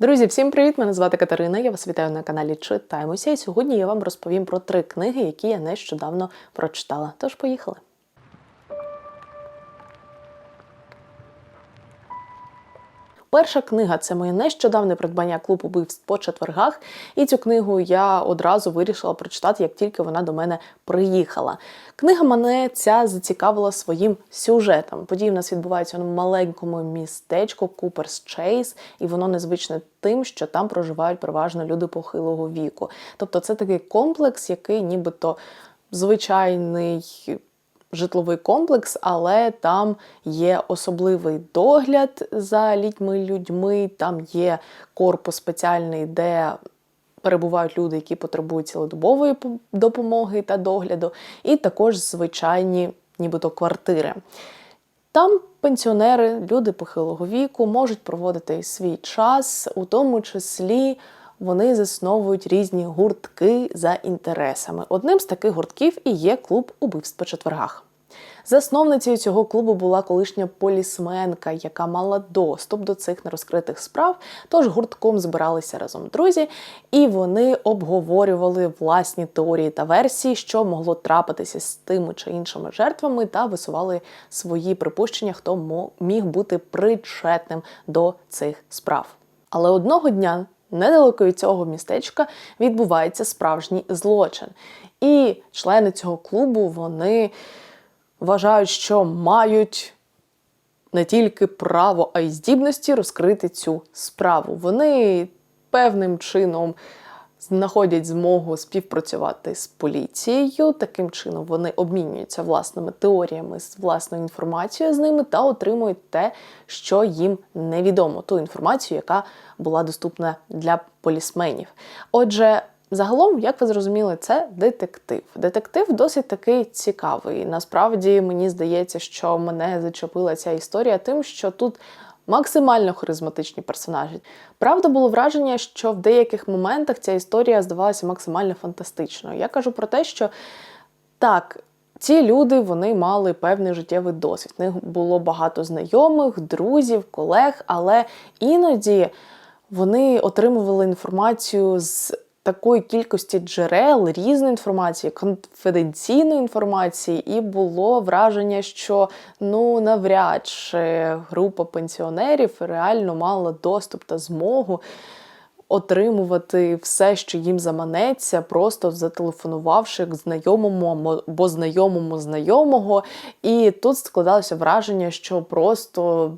Друзі, всім привіт! Мене звати Катерина. Я вас вітаю на каналі Читаємося. І сьогодні я вам розповім про три книги, які я нещодавно прочитала. Тож поїхали. Перша книга це моє нещодавне придбання клуб убивств по четвергах. І цю книгу я одразу вирішила прочитати, як тільки вона до мене приїхала. Книга мене ця зацікавила своїм сюжетом. Події в нас відбуваються в маленькому містечку Куперс Чейз, і воно незвичне тим, що там проживають переважно люди похилого віку. Тобто, це такий комплекс, який нібито звичайний житловий комплекс, але там є особливий догляд за літніми людьми, там є корпус спеціальний, де перебувають люди, які потребують цілодобової допомоги та догляду, і також звичайні, нібито квартири. Там пенсіонери, люди похилого віку можуть проводити свій час, у тому числі вони засновують різні гуртки за інтересами. Одним з таких гуртків і є клуб убивств по четвергах. Засновницею цього клубу була колишня полісменка, яка мала доступ до цих нерозкритих справ. Тож гуртком збиралися разом друзі, і вони обговорювали власні теорії та версії, що могло трапитися з тими чи іншими жертвами, та висували свої припущення, хто міг бути причетним до цих справ. Але одного дня. Недалеко від цього містечка відбувається справжній злочин. І члени цього клубу вони вважають, що мають не тільки право, а й здібності розкрити цю справу. Вони певним чином знаходять змогу співпрацювати з поліцією. Таким чином вони обмінюються власними теоріями з власною інформацією з ними та отримують те, що їм невідомо, ту інформацію, яка була доступна для полісменів. Отже. Загалом, як ви зрозуміли, це детектив. Детектив досить такий цікавий. Насправді мені здається, що мене зачепила ця історія тим, що тут максимально харизматичні персонажі. Правда, було враження, що в деяких моментах ця історія здавалася максимально фантастичною. Я кажу про те, що так. Ці люди вони мали певний життєвий досвід. В них було багато знайомих, друзів, колег, але іноді вони отримували інформацію з такої кількості джерел, різної інформації, конфіденційної інформації, і було враження, що ну навряд чи група пенсіонерів реально мала доступ та змогу. Отримувати все, що їм заманеться, просто зателефонувавши к знайомому або знайомому знайомого. І тут складалося враження, що просто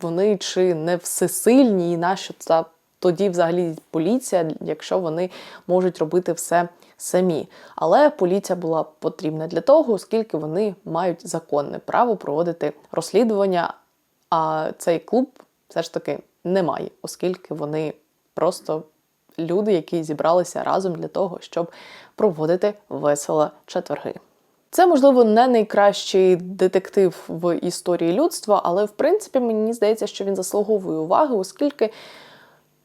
вони чи не всесильні, і нащо це тоді взагалі поліція, якщо вони можуть робити все самі. Але поліція була потрібна для того, оскільки вони мають законне право проводити розслідування. А цей клуб все ж таки не має, оскільки вони просто люди, які зібралися разом для того, щоб проводити весело четверги. Це, можливо, не найкращий детектив в історії людства, але в принципі мені здається, що він заслуговує уваги, оскільки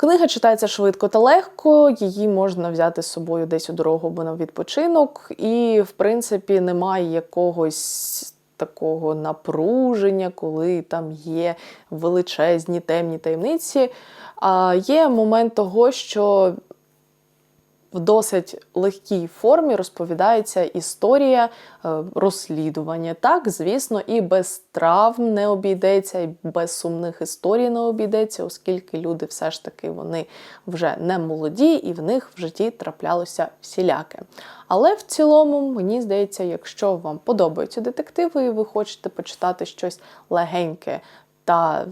Книга читається швидко та легко, її можна взяти з собою десь у дорогу або на відпочинок, і, в принципі, немає якогось такого напруження, коли там є величезні темні таємниці. А є момент того, що в досить легкій формі розповідається історія е, розслідування. Так, звісно, і без травм не обійдеться, і без сумних історій не обійдеться, оскільки люди все ж таки вони вже не молоді, і в них в житті траплялося всіляке. Але в цілому, мені здається, якщо вам подобаються детективи, і ви хочете почитати щось легеньке та,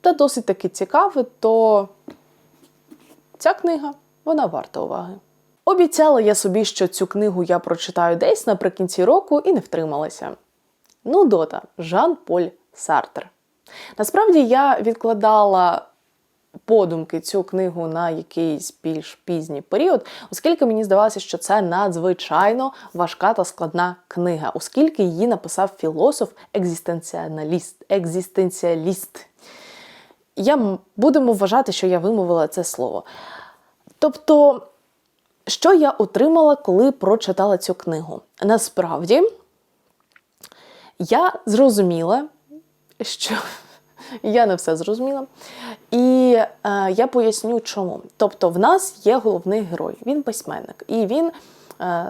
та досить таки цікаве, то ця книга вона варта уваги. Обіцяла я собі, що цю книгу я прочитаю десь наприкінці року і не втрималася. Ну, дота, Жан-Поль Сартер. Насправді я відкладала подумки цю книгу на якийсь більш пізній період, оскільки мені здавалося, що це надзвичайно важка та складна книга, оскільки її написав філософ-екзистенціаліст. Екзистенціаліст. Я будемо вважати, що я вимовила це слово. Тобто, що я отримала, коли прочитала цю книгу? Насправді, я зрозуміла, що Я не все зрозуміла. І е, я поясню, чому. Тобто, в нас є головний герой, він письменник. І він е,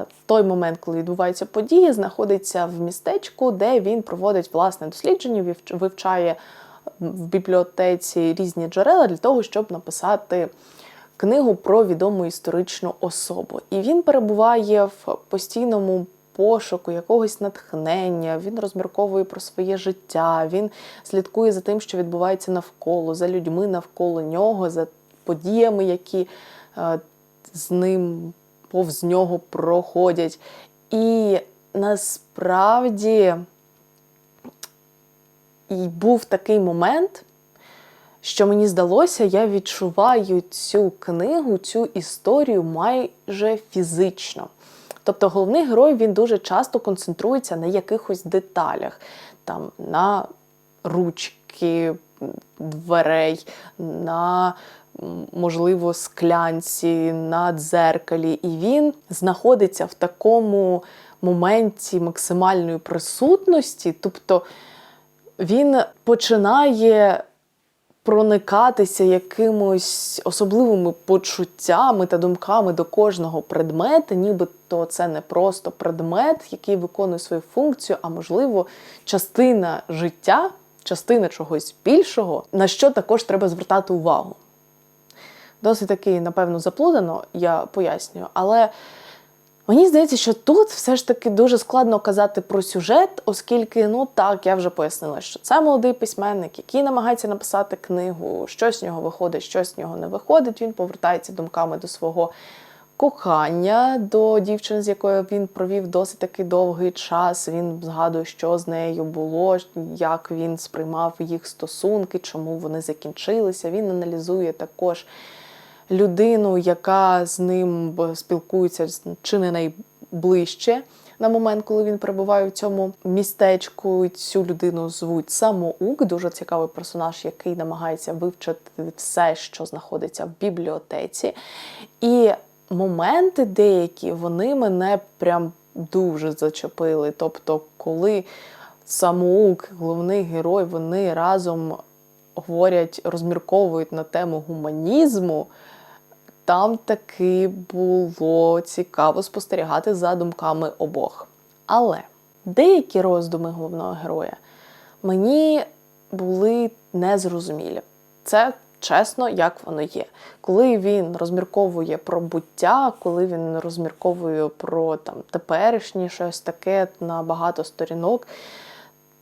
в той момент, коли відбуваються події, знаходиться в містечку, де він проводить власне дослідження, вивчає в бібліотеці різні джерела для того, щоб написати книгу про відому історичну особу. І він перебуває в постійному пошуку якогось натхнення, він розмірковує про своє життя, він слідкує за тим, що відбувається навколо, за людьми навколо нього, за подіями, які е, з ним повз нього проходять. І насправді і був такий момент, що мені здалося, я відчуваю цю книгу, цю історію майже фізично. Тобто головний герой він дуже часто концентрується на якихось деталях, там, на ручки дверей, на можливо склянці, на дзеркалі. І він знаходиться в такому моменті максимальної присутності, тобто він починає проникатися якимось особливими почуттями та думками до кожного предмета, нібито це не просто предмет, який виконує свою функцію, а можливо, частина життя, частина чогось більшого, на що також треба звертати увагу. Досить таки, напевно, заплутано, я пояснюю, але Мені здається, що тут все ж таки дуже складно казати про сюжет, оскільки, ну так, я вже пояснила, що це молодий письменник, який намагається написати книгу, що з нього виходить, що з нього не виходить. Він повертається думками до свого кохання, до дівчини, з якою він провів досить таки довгий час. Він згадує, що з нею було, як він сприймав їх стосунки, чому вони закінчилися. Він аналізує також людину, яка з ним спілкується чи не найближче на момент, коли він перебуває в цьому містечку. Цю людину звуть Самоук, дуже цікавий персонаж, який намагається вивчити все, що знаходиться в бібліотеці. І моменти деякі вони мене прям дуже зачепили. Тобто, коли Самоук, головний герой, вони разом говорять, розмірковують на тему гуманізму, там таки було цікаво спостерігати за думками обох. Але деякі роздуми головного героя мені були незрозумілі. Це чесно, як воно є. Коли він розмірковує про буття, коли він розмірковує про там теперішнє щось таке на багато сторінок.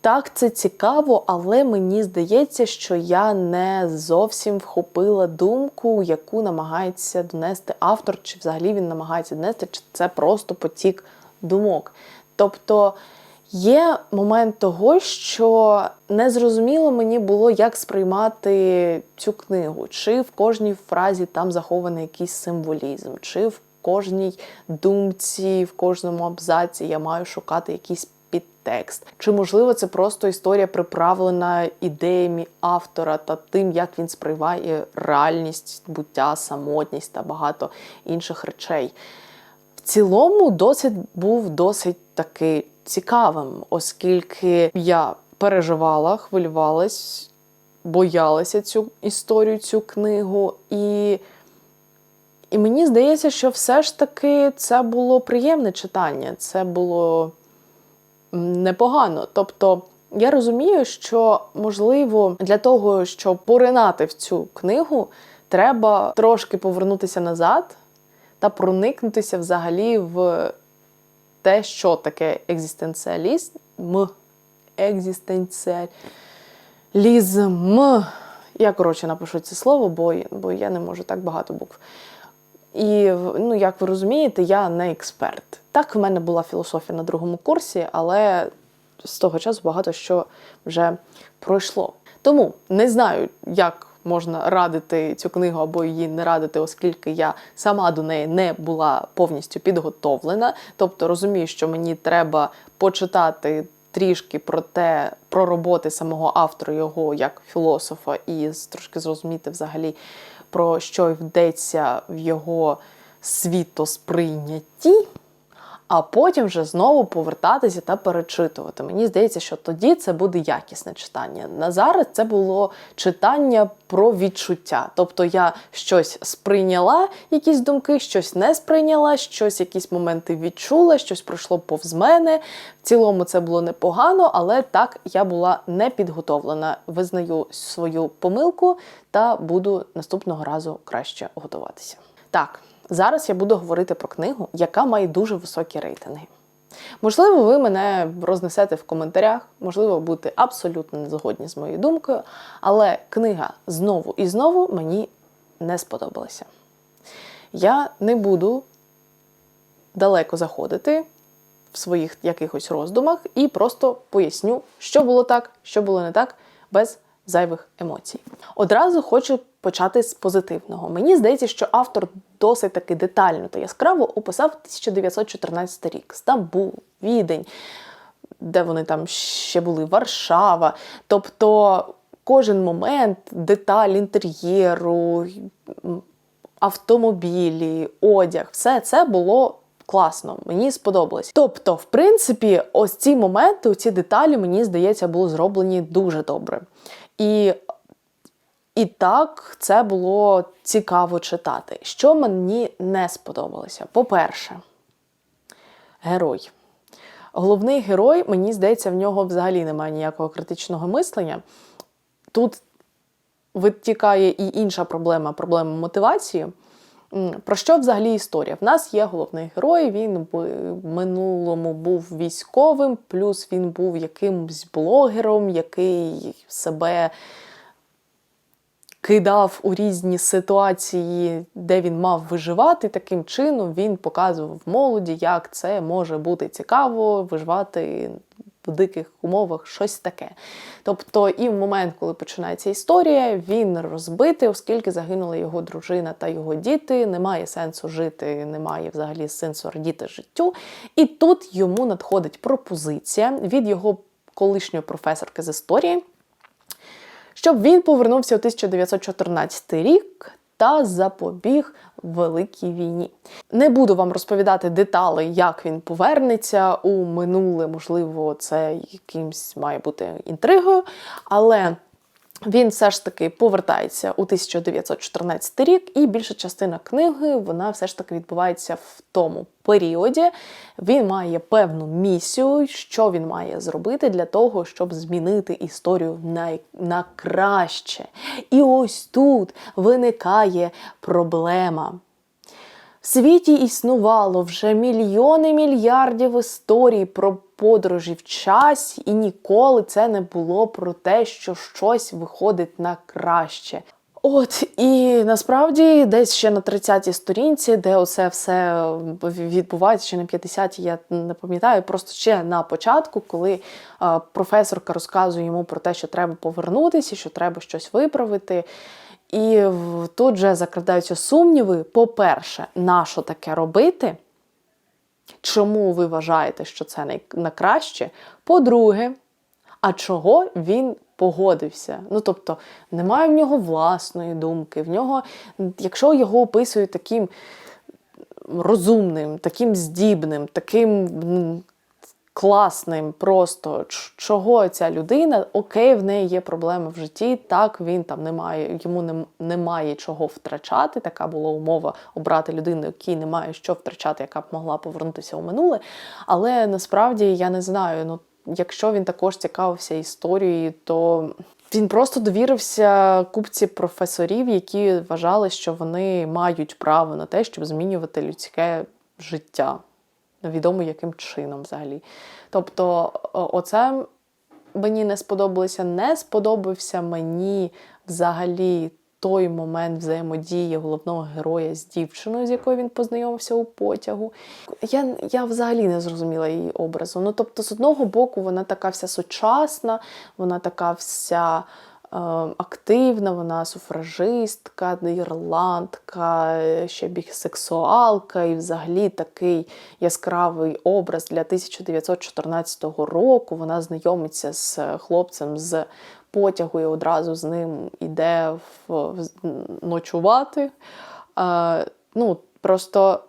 Так, це цікаво, але мені здається, що я не зовсім вхопила думку, яку намагається донести автор, чи взагалі він намагається донести, чи це просто потік думок. Тобто є момент того, що незрозуміло мені було, як сприймати цю книгу, чи в кожній фразі там захований якийсь символізм, чи в кожній думці, в кожному абзаці я маю шукати якісь підтекст. Чи можливо це просто історія приправлена ідеями автора та тим, як він сприймає реальність, буття, самотність та багато інших речей. В цілому досвід був досить таки цікавим, оскільки я переживала, хвилювалась, боялася цю історію, цю книгу, і, і мені здається, що все ж таки це було приємне читання, це було непогано. Тобто я розумію, що можливо для того, щоб поринати в цю книгу, треба трошки повернутися назад та проникнутися взагалі в те, що таке екзистенціалізм, екзистенціалізм. Я коротше напишу це слово, бо, бо я не можу так багато букв. І ну, як ви розумієте, я не експерт. Так, в мене була філософія на другому курсі, але з того часу багато що вже пройшло. Тому не знаю, як можна радити цю книгу або її не радити, оскільки я сама до неї не була повністю підготовлена. Тобто розумію, що мені треба почитати трішки про те, про роботи самого автора, його як філософа, і трошки зрозуміти взагалі про що йдеться в його світосприйнятті. А потім вже знову повертатися та перечитувати. Мені здається, що тоді це буде якісне читання. На зараз це було читання про відчуття. Тобто я щось сприйняла, якісь думки, щось не сприйняла, щось, якісь моменти відчула, щось пройшло повз мене. В цілому це було непогано, але так я була не підготовлена. Визнаю свою помилку та буду наступного разу краще готуватися. Так, зараз я буду говорити про книгу, яка має дуже високі рейтинги. Можливо, ви мене рознесете в коментарях, можливо, будете абсолютно не згодні з моєю думкою, але книга знову і знову мені не сподобалася. Я не буду далеко заходити в своїх якихось роздумах і просто поясню, що було так, що було не так, без зайвих емоцій. Одразу хочу почати з позитивного. Мені здається, що автор досить таки детально та яскраво описав 1914 рік, Стамбул, Відень, де вони там ще були, Варшава. Тобто кожен момент, деталь інтер'єру, автомобілі, одяг, все це було. Класно, мені сподобалось. Тобто, в принципі, ось ці моменти, ці деталі, мені здається, були зроблені дуже добре. І і так це було цікаво читати. Що мені не сподобалося? По-перше, герой. Головний герой, мені здається, в нього взагалі немає ніякого критичного мислення. Тут витікає і інша проблема проблема мотивації. Про що взагалі історія? В нас є головний герой, він в минулому був військовим, плюс він був якимсь блогером, який себе кидав у різні ситуації, де він мав виживати. Таким чином він показував молоді, як це може бути цікаво виживати в диких умовах, щось таке. Тобто, і в момент, коли починається історія, він розбитий, оскільки загинула його дружина та його діти. Немає сенсу жити, немає взагалі сенсу радіти життю. І тут йому надходить пропозиція від його колишньої професорки з історії щоб він повернувся у 1914 рік та запобіг великій війні. Не буду вам розповідати детали, як він повернеться у минуле, можливо, це якимсь має бути інтригою, але. Він все ж таки повертається у 1914 рік, і більша частина книги вона все ж таки відбувається в тому періоді. Він має певну місію, що він має зробити для того, щоб змінити історію на, на краще. І ось тут виникає проблема. В світі існувало вже мільйони мільярдів історій про подорожі в часі, і ніколи це не було про те, що щось виходить на краще. От і насправді десь ще на 30-й сторінці, де оце все відбувається, чи на 50-й, я не пам'ятаю, просто ще на початку, коли а, професорка розказує йому про те, що треба повернутися, що треба щось виправити. І тут вже закрадаються сумніви. По-перше, на що таке робити? Чому ви вважаєте, що це на краще? По-друге, а чого він погодився? Ну, тобто, немає в нього власної думки. В нього, якщо його описують таким розумним, таким здібним, таким класним, просто чого ця людина, окей, в неї є проблеми в житті. Так він там не має, йому не, немає чого втрачати. Така була умова обрати людину, якій немає що втрачати, яка б могла повернутися у минуле. Але насправді я не знаю. Ну, якщо він також цікавився історією, то. Він просто довірився купці професорів, які вважали, що вони мають право на те, щоб змінювати людське життя невідомо яким чином взагалі. Тобто, оце мені не сподобалося, не сподобався мені взагалі той момент взаємодії головного героя з дівчиною, з якою він познайомився у потягу. Я я взагалі не зрозуміла її образу. Ну, тобто, з одного боку, вона така вся сучасна, вона така вся. Е, активна, вона суфражистка, ірландка, ще бісексуалка і взагалі такий яскравий образ для 1914 року. Вона знайомиться з хлопцем з потягу і одразу з ним іде в, ночувати. А, ну, Просто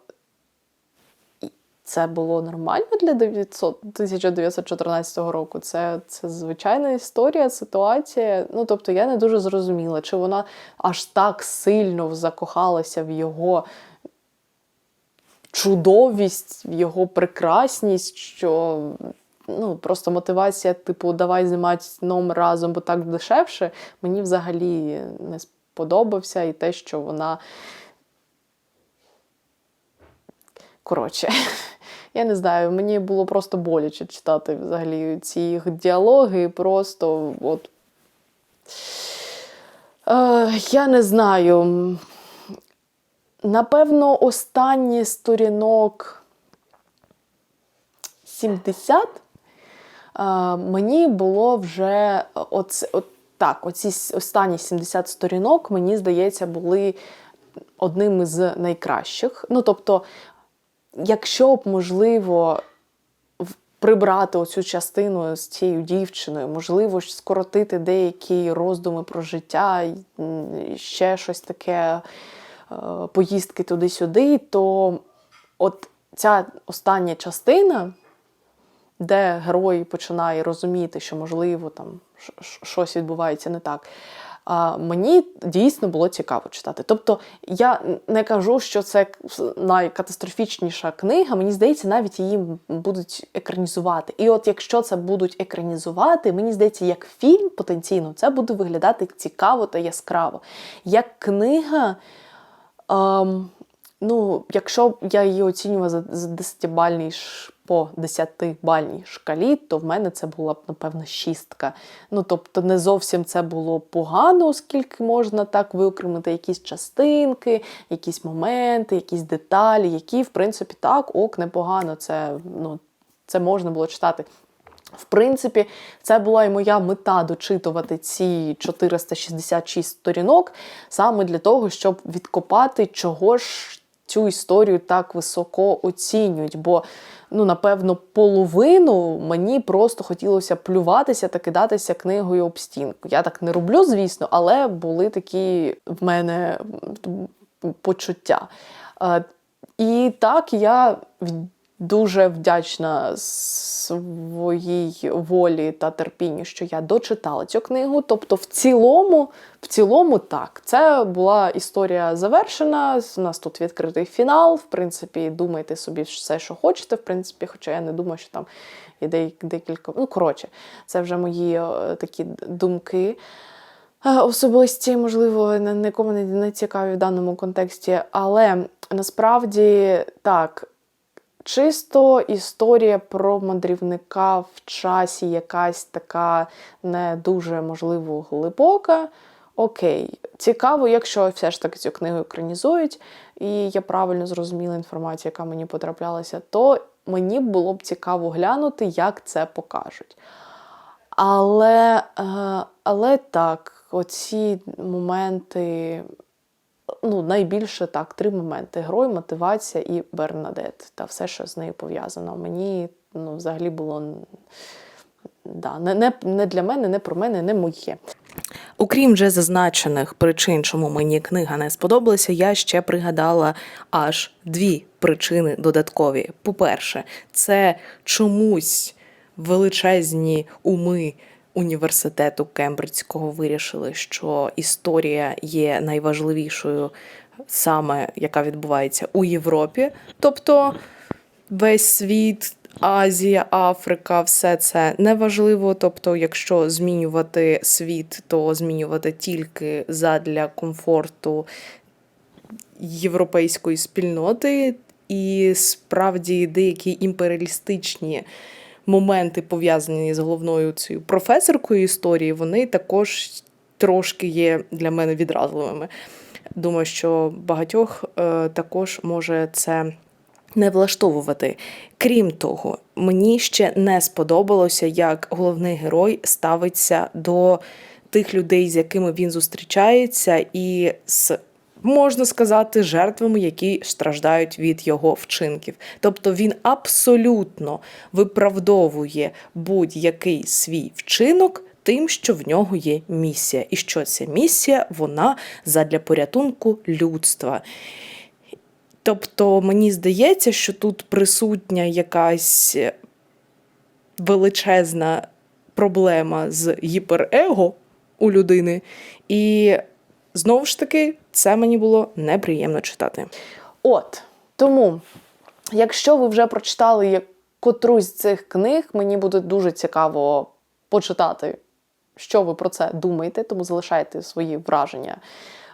це було нормально для 900 1914 року. Це, це звичайна історія, ситуація. Ну тобто я не дуже зрозуміла, чи вона аж так сильно закохалася в його чудовість, в його прекрасність, що ну, просто мотивація, типу, давай знімати номер разом, бо так дешевше, мені взагалі не сподобався і те, що вона. Коротше, я не знаю, мені було просто боляче читати взагалі ці їх діалоги. Просто от. Е, я не знаю. Напевно, останній сторінок 70 е, мені було вже оце, от, так, оці останні 70 сторінок, мені здається, були одним із найкращих. Ну, тобто, якщо б, можливо, прибрати оцю частину з цією дівчиною, можливо, скоротити деякі роздуми про життя, ще щось таке, е, поїздки туди-сюди, то от ця остання частина, де герой починає розуміти, що можливо там щось відбувається не так. Мені дійсно було цікаво читати. Тобто я не кажу, що це найкатастрофічніша книга. Мені здається, навіть її будуть екранізувати. І от якщо це будуть екранізувати, мені здається, як фільм потенційно це буде виглядати цікаво та яскраво. Як книга. Ем, ну, якщо я її оцінювала за, за 10-бальний ш- по 10-бальній шкалі, то в мене це була б, напевно, шістка. Ну, тобто, не зовсім це було погано, оскільки можна так виокремити якісь частинки, якісь моменти, якісь деталі, які, в принципі, так, ок, непогано. Це, ну, це можна було читати. В принципі, це була і моя мета дочитувати ці 466 сторінок саме для того, щоб відкопати, чого ж цю історію так високо оцінюють. Бо, ну, напевно, половину мені просто хотілося плюватися та кидатися книгою об стінку. Я так не роблю, звісно, але були такі в мене почуття. Е, І так я в- дуже вдячна своїй волі та терпінню, що я дочитала цю книгу. Тобто, в цілому, в цілому, так, це була історія завершена. У нас тут відкритий фінал. В принципі, думайте собі все, що хочете. В принципі, хоча я не думаю, що там є декілька. Ну, коротше, це вже мої е, такі думки. Е, Особисті, можливо, нікому не цікаві в даному контексті, але насправді так, чисто історія про мандрівника в часі, якась така не дуже, можливо, глибока. Окей, цікаво, якщо все ж таки цю книгу екранізують, і я правильно зрозуміла інформацію, яка мені потраплялася, то мені було б цікаво глянути, як це покажуть. Але, е, але так, оці моменти, ну, найбільше так, три моменти: герой, мотивація і Бернадет, та все, що з нею пов'язано. Мені ну, взагалі було да, не, не, для мене, не про мене, не моє. Окрім вже зазначених причин, чому мені книга не сподобалася, я ще пригадала аж дві причини додаткові. По-перше, це чомусь величезні уми університету Кембриджського вирішили, що історія є найважливішою саме яка відбувається у Європі. Тобто весь світ, Азія, Африка, все це неважливо. Тобто, якщо змінювати світ, то змінювати тільки задля комфорту європейської спільноти, і справді деякі імперіалістичні моменти, пов'язані з головною цією професоркою історії, вони також трошки є для мене відразливими. Думаю, що багатьох е, також може це не влаштовувати. Крім того, мені ще не сподобалося, як головний герой ставиться до тих людей, з якими він зустрічається, і з можна сказати, жертвами, які страждають від його вчинків. Тобто він абсолютно виправдовує будь-який свій вчинок. Тим, що в нього є місія, і що ця місія вона задля порятунку людства. Тобто мені здається, що тут присутня якась величезна проблема з гіперего у людини, і знову ж таки це мені було неприємно читати. От тому, якщо ви вже прочитали як- котрусь з цих книг, мені буде дуже цікаво почитати, що ви про це думаєте, тому залишайте свої враження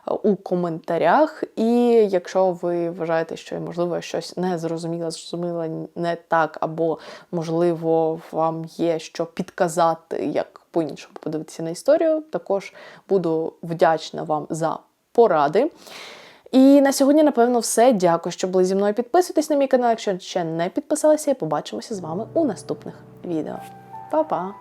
е, у коментарях. І якщо ви вважаєте, що можливо щось не зрозуміла, зрозуміла не так, або можливо вам є що підказати, як по-іншому подивитися на історію, також буду вдячна вам за поради. І на сьогодні, напевно, все. Дякую, що були зі мною. Підписуйтесь на мій канал, якщо ще не підписалися, і побачимося з вами у наступних відео. Па-па!